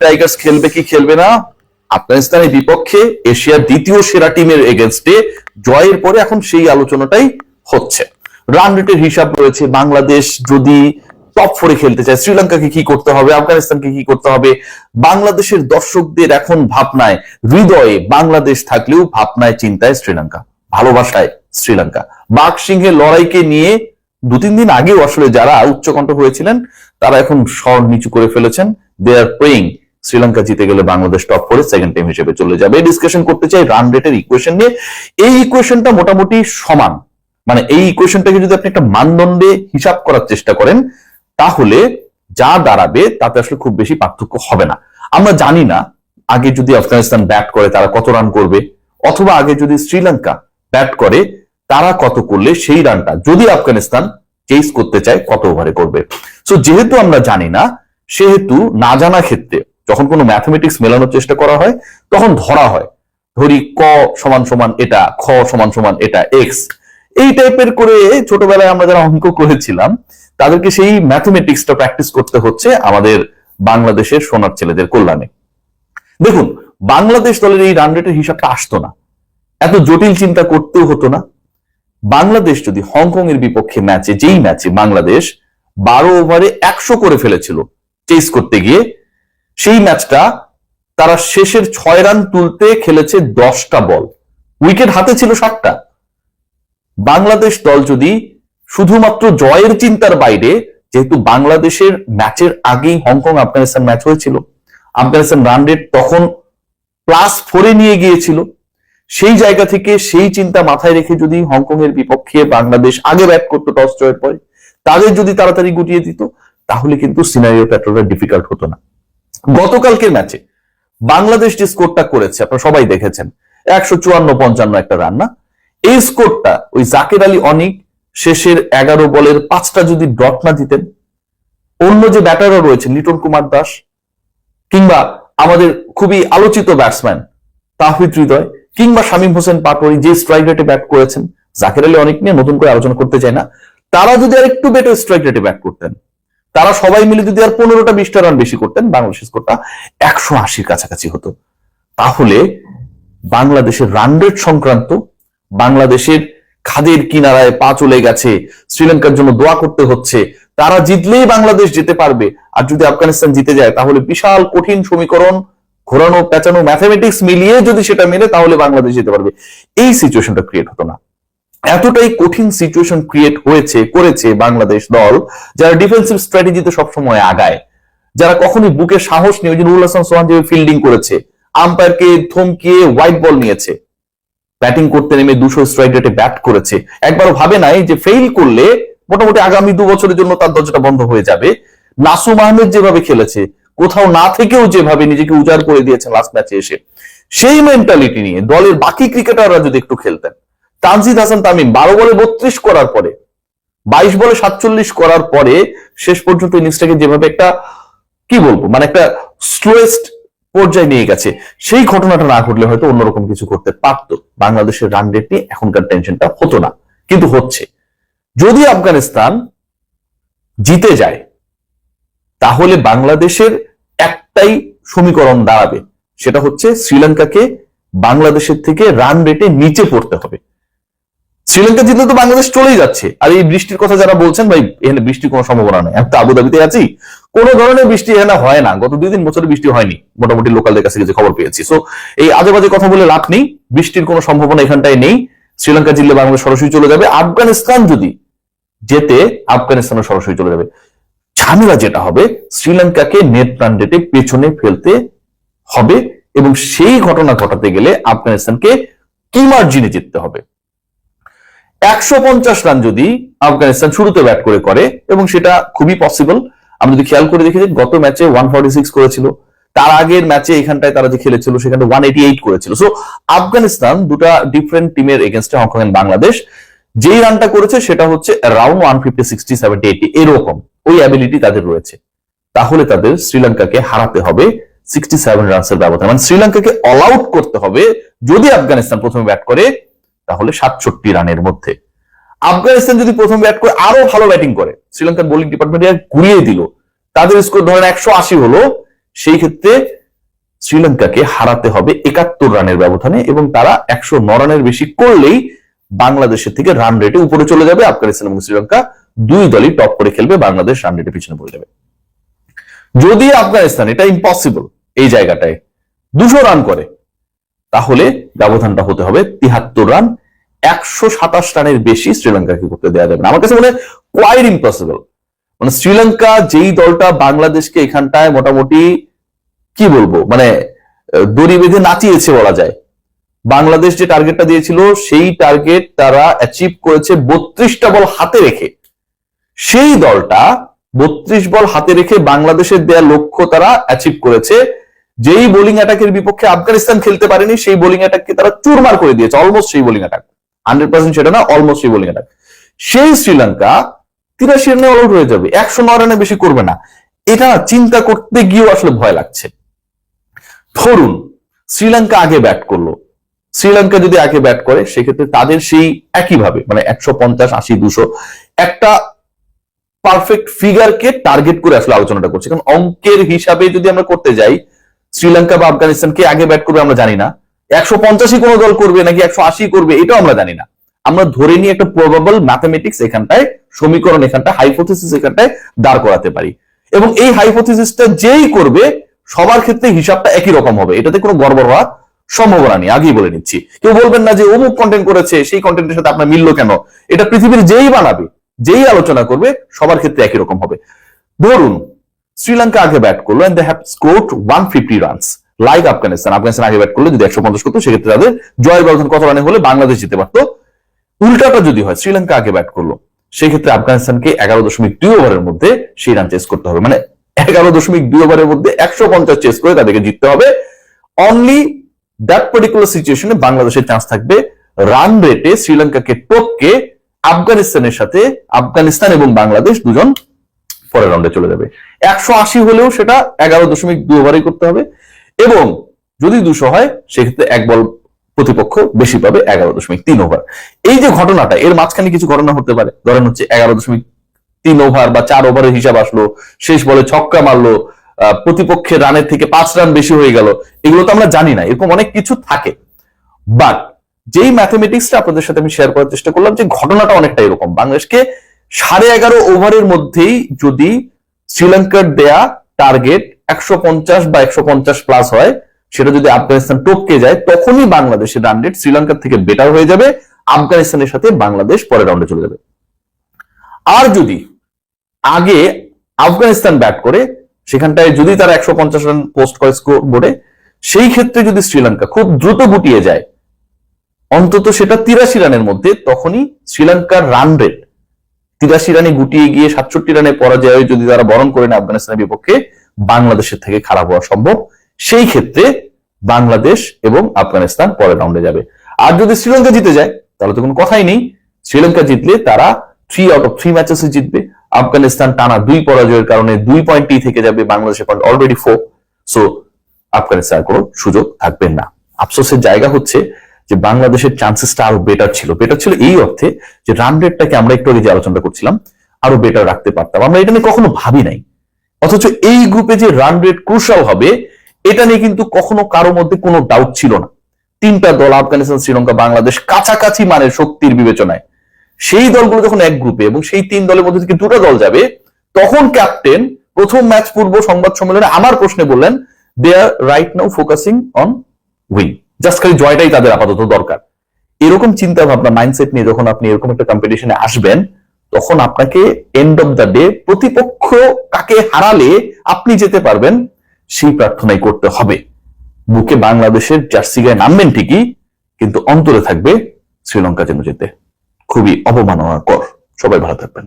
Tigers খেলবে কি খেলবে না? আফগানিস্তানের বিপক্ষে এশিয়ার দ্বিতীয় সেরা টিমের এগেনস্টে জয়ের পরে এখন সেই আলোচনাটাই হচ্ছে। রান রেটের হিসাব রয়েছে, বাংলাদেশ যদি টপ ফোরে খেলতে চায়, শ্রীলঙ্কাকে কি করতে হবে, আফগানিস্তানকে কি করতে হবে? বাংলাদেশের দর্শকদের এখন ভাবনায়, হৃদয়ে বাংলাদেশ থাকলেও ভাবনায়, চিন্তায় শ্রীলঙ্কা, ভালোবাসায় শ্রীলঙ্কা। বাঘ সিংহের লড়াইকে নিয়ে দু তিন দিন আগেও আসলে যারা উচ্চকণ্ঠ হয়েছিলেন, তারা এখন স্বর নিচু করে ফেলেছেন। দে আর প্রেইং শ্রীলঙ্কা জিতে গেলে বাংলাদেশ টপ করে সেকেন্ড টিম হিসেবে চলে যাবে। ডিসকাশন করতে চাই রান রেটের ইকুয়েশন নিয়ে। এই ইকুয়েশনটা মোটামুটি সমান। মানে এই ইকুয়েশনটাকে যদি আপনি একটা মানদণ্ডে হিসাব করার চেষ্টা করেন, তাহলে যা দাঁড়াবে তাতে আসলে খুব বেশি পার্থক্য হবে না। আমরা জানি না আগে যদি আফগানিস্তান ব্যাট করে, তারা কত রান করবে, অথবা আগে যদি শ্রীলঙ্কা ব্যাট করে, তারা কত করলে সেই রানটা যদি আফগানিস্তান চেস করতে চায়, কত ওভারে করবে। সো যেহেতু আমরা জানি না, সেহেতু না জানা ক্ষেত্রে যখন কোনো ম্যাথমেটিক্স মেলানোর চেষ্টা করা হয়, তখন ধরা হয়। ধরি ক সমান সমান এটা, খ সমান সমান এটা এক্স এই টাইপের করে ছোটবেলায় আমরা যারা অঙ্ক করেছিলাম, তাদেরকে সেই ম্যাথমেটিক্সটা প্র্যাকটিস করতে হচ্ছে আমাদের বাংলাদেশের সোনার ছেলেদের কল্যাণে। দেখুন, বাংলাদেশ দলের এই রান রেটের হিসাবটা আসতো না। এত জটিল চিন্তা করতেও হতো না। বাংলাদেশ যদি হংকং এর বিপক্ষে ম্যাচে যেই ম্যাচে বাংলাদেশ বারো ওভারে একশো করে ফেলেছিল চেস করতে গিয়ে সেই ম্যাচটা তারা শেষের ছয় রান তুলতে খেলেছে দশটা বল। উইকেট হাতে ছিল সাতটা। বাংলাদেশ দল যদি শুধুমাত্র জয়ের চিন্তার বাইরে, যেহেতু বাংলাদেশের ম্যাচের আগেই হংকং আফগানিস্তান ম্যাচ হয়েছিল, আফগানিস্তান রান রেট তখন প্লাস ফোরে নিয়ে গিয়েছিল, সেই জায়গা থেকে সেই চিন্তা মাথায় রেখে যদি হংকং এর বিপক্ষে বাংলাদেশ আগে ব্যাট করতো টস জয়ের পরে, তাদের যদি তাড়াতাড়ি গুটিয়ে দিত, তাহলে কিন্তু সিনারিওটা এতটা ডিফিকাল্ট হতো না। গতকালকের ম্যাচে বাংলাদেশ যে স্কোরটা করেছে, আপনারা সবাই দেখেছেন, একশো চুয়ান্ন পঞ্চান্ন একটা রান, না? এই স্কোরটা ওই জাকের আলী অনিক শেষের এগারো বলের পাঁচটা যদি ডট না দিতেন, অন্য যে ব্যাটারও রয়েছে লিটন কুমার দাস কিংবা আমাদের খুবই আলোচিত ব্যাটসম্যান তাহিদ হৃদয় কিংবা শামীম হোসেন পাটোয়ারি যে স্ট্রাইক রেটে ব্যাট করেছেন, জাকের আলী অনেক নিয়ে নতুন করে আলোচনা করতে চাই না, তারা যদি আর একটু বেটার স্ট্রাইক রেটে ব্যাট করতেন তারা সবাই মিলে যদি আর পনেরোটা, বিশটা রান বেশি করতেন বাংলাদেশের স্কোরটা একশো আশির কাছাকাছি হতো। তাহলে বাংলাদেশের রান রেট সংক্রান্ত, বাংলাদেশের খাদের কিনারায় পা চলে গেছে, শ্রীলঙ্কার জন্য দোয়া করতে হচ্ছে, তারা জিতলেই বাংলাদেশ যেতে পারবে। আর যদি আফগানিস্তান জিতে যায়, তাহলে বিশাল কঠিন সমীকরণ, ঘোরানো, পেঁচানো ম্যাথামেটিক্স মিলিয়ে যদি সেটা মেলে তাহলে বাংলাদেশ যেতে পারবে। এই সিচুয়েশনটা ক্রিয়েট হতো না। এতটাই কঠিন সিচুয়েশন ক্রিয়েট হয়েছে, করেছে বাংলাদেশ দল, যারা ডিফেন্সিভ স্ট্র্যাটেজিতে সবসময় আগায়। যারা কখনই বুকে সাহস নিয়ে ওই যে নুরুল হাসান সোহান যেভাবে ফিল্ডিং করেছে আম্পায়ারকে থমকিয়ে হোয়াইট বল নিয়েছে। ব্যাটিং করতে নেমে দুশো স্ট্রাইক রেটে ব্যাট করেছে। একবারও ভাবে নাই যে ফেল করলে মোটামুটি আগামী দু বছরের জন্য তার দরজাটা বন্ধ হয়ে যাবে। নাসুম আহমেদ যেভাবে খেলেছে, কোথাও না থেকেও যেভাবে নিজেকে উজাড় করে দিয়েছে লাস্ট ম্যাচে এসে। সেই মেন্টালিটি নিয়ে দলের বাকি ক্রিকেটাররা যদি একটু খেলতেন। তানজিদ হাসান তামিম, বারো বলে বত্রিশ করার পরে, বাইশ বলে সাতচল্লিশ করার পরে, শেষ পর্যন্ত ইনিংসটাকে যেভাবে একটা, কি বলব মানে একটা স্লোয়েস্ট পর্যায়ে নিয়ে গেছে, সেই ঘটনাটা না ঘটলে হয়তো অন্যরকম কিছু করতে পারতো। বাংলাদেশের রান রেট নিয়ে এখনকার টেনশনটা হতো না, কিন্তু হচ্ছে। যদি আফগানিস্তান জিতে যায়, তাহলে বাংলাদেশের একটাই সমীকরণ দাঁড়াবে, সেটা হচ্ছে শ্রীলঙ্কাকে বাংলাদেশের থেকে রান রেটে নিচে পড়তে হবে। শ্রীলঙ্কা জিতলে তো বাংলাদেশ চলেই যাচ্ছে। আর এই বৃষ্টির কথা যারা বলছেন, ভাই, এখানে বৃষ্টির কোনো সম্ভাবনা নেই। আমি তো আবুধাবিতে আছি। কোনো ধরনের বৃষ্টি এখানে হয় না। গত দুই দিন বছরে বৃষ্টি হয়নি। মোটামুটি লোকালদের কাছে যে খবর পেয়েছি। সো এই আজে বাজে কথা বলে লাভ নেই। বৃষ্টির কোনো সম্ভাবনা এখানটায় নেই। শ্রীলঙ্কা জিতলে বাংলাদেশ সরাসরি চলে যাবে। আফগানিস্তান যদি যেতে আফগানিস্তানও সরাসরি চলে যাবে। ঝামেলা যেটা হবে, শ্রীলঙ্কাকে নেট রান পেছনে ফেলতে হবে এবং সেই ঘটনা ঘটাতে গেলে আফগানিস্তানকে কি মার্জিনে জিততে হবে। একশো পঞ্চাশ রান যদি আফগানিস্তান শুরুতে ব্যাট করে করে, এবং সেটা খুবই পসিবল আমরা যদি খেয়াল করে দেখি যে গত ম্যাচে ওয়ান ফর্টি সিক্স করেছিল। তার আগের ম্যাচে এখানটায় তারা যে খেলেছিল, সেখানে ওয়ান এইটি এইট করেছিল। সো আফগানিস্তান দুটা ডিফারেন্ট টিমের এগেনস্টে হংকং এন্ড বাংলাদেশ। যেই রানটা করেছে, সেটা হচ্ছে around one fifty sixty seventy eighty এরকম, ওই অ্যাবিলিটি তাদের রয়েছে। তাহলে তাদের শ্রীলঙ্কাকে হারাতে হবে সিক্সটি সেভেন রানসের ব্যবধান। মানে শ্রীলঙ্কাকে অল আউট করতে হবে, যদি আফগানিস্তান প্রথমে ব্যাট করে তাহলে সাতষট্টি রানের মধ্যে। আফগানিস্তান যদি প্রথম ব্যাট করে আরও ভালো ব্যাটিং করে, শ্রীলঙ্কার বোলিং ডিপার্টমেন্ট ঘুরিয়ে দিল, তাদের স্কোর ধরেন একশো আশি হলো, সেই ক্ষেত্রে শ্রীলঙ্কাকে হারাতে হবে একাত্তর রানের ব্যবধানে এবং তারা একশো ন রানের বেশি করলেই বাংলাদেশের থেকে রান রেটে উপরে চলে যাবে আফগানিস্তান এবং শ্রীলঙ্কা। দুই দলই টপ করে খেলবে, বাংলাদেশ রান রেটে পিছনে পড়ে যাবে। যদি আফগানিস্তান, এটা ইম্পসিবল এই জায়গাটায়, দুশো রান করে তাহলে ব্যবধানটা হতে হবে তিহাত্তর রান, একশো সাতাশ রানের বেশি শ্রীলঙ্কাকে করতে দেওয়া যাবে না। আমার কাছে মনে কোয়াইট ইম্পসিবল মানে শ্রীলঙ্কা যেই দলটা বাংলাদেশকে এখানটায় মোটামুটি, কি বলব মানে দড়ি বেঁধে নাচিয়েছে বলা যায়। বাংলাদেশ যে টার্গেটটা দিয়েছিল, সেই টার্গেট তারা অ্যাচিভ করেছে বত্রিশটা বল হাতে রেখে। সেই দলটা বত্রিশ বল হাতে রেখে বাংলাদেশের দেয়া লক্ষ্য তারা অ্যাচিভ করেছে যেই বোলিং অ্যাটাকের বিপক্ষে আফগানিস্তান খেলতে পারেনি, সেই বোলিং অ্যাটাককে তারা চুরমার করে দিয়েছে অলমোস্ট সেই বোলিং অ্যাটাক হান্ড্রেড পার্সেন্ট সেটা না অলমোস্ট সেই বোলিং অ্যাটাক সেই শ্রীলঙ্কা তিরাশি রানে অল আউট হয়ে যাবে, একশো নয় রানে বেশি করবে না। এটা চিন্তা করতে গিয়েও আসলে ভয় লাগছে। ধরুন, শ্রীলঙ্কা আগে ব্যাট করল। শ্রীলঙ্কা যদি আগে ব্যাট করে, সেক্ষেত্রে তাদের সেই একইভাবে মানে একশো পঞ্চাশ, আশি, দুশো, একটা পারফেক্ট ফিগারকে টার্গেট করে আসলে আলোচনাটা করছি। কারণ অঙ্কের হিসাবে যদি আমরা করতে যাই শ্রীলঙ্কা বা আফগানিস্তানকে আগে ব্যাট করবে আমরা জানি না। একশো পঞ্চাশই কোনো দল করবে নাকি একশো আশি করবে, এটাও আমরা জানি না। আমরা ধরে নিয়ে একটা প্রবাবল ম্যাথামেটিক্স এখানটায়, সমীকরণ এখানটায় হাইপোথিসিস এখানটায় দাঁড় করাতে পারি। এবং এই হাইপোথিসিসটা যেই করবে, সবার ক্ষেত্রে হিসাবটা একই রকম হবে। এটাতে কোনো গড়বড় হওয়ার সম্ভাবনা নেই। আগেই বলে নিচ্ছি। কেউ বলবেন না যে অমুক কন্টেন্ট করেছে, সেই কন্টেন্টের সাথে আপনার মিললো কেন? এটা পৃথিবীর যেই বানাবে, যেই আলোচনা করবে, সবার ক্ষেত্রে একই রকম হবে। ধরুন শ্রীলঙ্কা আগে ব্যাট করল and they have scored one fifty runs like Afghanistan Afghanistan আগে ব্যাট করল যদি একশো পঞ্চাশ করতো, সেক্ষেত্রে তাদের জয়ের ব্যবধান কত রানে হলে বাংলাদেশ জিতে পারতো। উল্টাটা যদি হয়, শ্রীলঙ্কা আগে ব্যাট করল সেই ক্ষেত্রে আফগানিস্তানকে এগারো দশমিক দুই ওভারের মধ্যে সেই রান চেস করতে হবে। মানে এগারো দশমিক দুই ওভারের মধ্যে একশো পঞ্চাশ চেস করে তাদেরকে জিততে হবে। অনলি দ্যাট পার্টিকুলার সিচুয়েশনে বাংলাদেশের চান্স থাকবে রান রেটে শ্রীলঙ্কাকে টপকে আফগানিস্তানের সাথে, আফগানিস্তান এবং বাংলাদেশ দুজন পরের রাউন্ডে চলে যাবে। একশো আশি হলেও সেটা এগারো দশমিক দু ওভারই করতে হবে এবং যদি দুশো হয়, সেক্ষেত্রে এক বল প্রতিপক্ষ বেশি পাবে এগারো দশমিক তিন ওভার। এই যে ঘটনাটা, এর মাঝখানে কিছু ঘটনা হতে পারে। ধরেন হচ্ছে এগারো দশমিক তিন ওভার বা চার ওভারের হিসাব আসলো, শেষ বলে ছক্কা মারলো প্রতিপক্ষের রানের থেকে পাঁচ রান বেশি হয়ে গেল, এগুলো তো আমরা জানি না, এরকম অনেক কিছু থাকে। বাট যেই ম্যাথমেটিক্সটা আপনাদের সাথে আমি শেয়ার করার চেষ্টা করলাম যে ঘটনাটা অনেকটা এরকম। বাংলাদেশকে সাড়ে এগারো ওভারের মধ্যেই যদি শ্রীলঙ্কার দেয়া টার্গেট একশো পঞ্চাশ বা একশো পঞ্চাশ প্লাস হয়, সেটা যদি আফগানিস্তান টপকে যায়, তখনই বাংলাদেশের রান রেট শ্রীলঙ্কার থেকে বেটার হয়ে যাবে, আফগানিস্তানের সাথে বাংলাদেশ পরের রাউন্ডে চলে যাবে। আর যদি আগে আফগানিস্তান ব্যাট করে, সেখানটায় যদি তারা একশো পঞ্চাশ রান পোস্ট করে স্কোর বোর্ডে সেই ক্ষেত্রে যদি শ্রীলঙ্কা খুব দ্রুত গুটিয়ে যায়, অন্তত সেটা তিরাশি রানের মধ্যে, তখনই শ্রীলঙ্কার রান রেট তিরাশি রানে গুটিয়ে গিয়ে সাতষট্টি রানে পরাজয় যদি তারা বরণ করে নেয় আফগানিস্তানের বিপক্ষে, বাংলাদেশের থেকে খারাপ হওয়া সম্ভব। সেই ক্ষেত্রে বাংলাদেশ এবং আফগানিস্তান পরের রাউন্ডে যাবে। আর যদি শ্রীলঙ্কা জিতে যায়, তাহলে তো কোনো কথাই নেই। শ্রীলঙ্কা জিতলে তারা three out of three matches জিতবে। আফগানিস্তান টানা দুই পরাজয়ের কারণে দুই পয়েন্টই থেকে যাবে বাংলাদেশের point already four so Afghanistan কোনো সুযোগ থাকবে না। আফসোসের জায়গা হচ্ছে যে বাংলাদেশের চান্সেসটা আরও বেটার ছিল। বেটার ছিল এই অর্থে যে রান রেটটাকে আমরা একটু আগে যে আলোচনা করছিলাম, আরও বেটার রাখতে পারতাম। আমরা এটা নিয়ে কখনো ভাবি নাই। অথচ এই গ্রুপে যে রান রেট ক্রুশাল হবে, এটা নিয়ে কিন্তু কখনো কারও মধ্যে কোনো ডাউট ছিল না। তিনটা দল, আফগানিস্তান, শ্রীলঙ্কা, বাংলাদেশ কাছাকাছি মানের শক্তির বিবেচনায়। সেই দলগুলো যখন এক গ্রুপে এবং সেই তিন দলের মধ্যে থেকে দুটো দল যাবে, তখন ক্যাপ্টেন প্রথম ম্যাচ পূর্ব সংবাদ সম্মেলনে আমার প্রশ্নে বললেন they are right now focusing on win just খালি জয়টাই তাদের আপাতত দরকার। এরকম চিন্তা ভাবনা মাইন্ডসেট নিয়ে যখন আপনি এরকম একটা কম্পিটিশনে আসবেন, তখন আপনাকে এন্ড অফ দ্য ডে প্রতিপক্ষ কাকে হারালে আপনি যেতে পারবেন, সেই প্রার্থনাই করতে হবে। বুকে বাংলাদেশের জার্সি গায়ে নামবেন ঠিকই, কিন্তু অন্তরে থাকবে শ্রীলঙ্কা যেন যেতে খুবই অবমাননাকর। সবাই ভালো থাকবেন।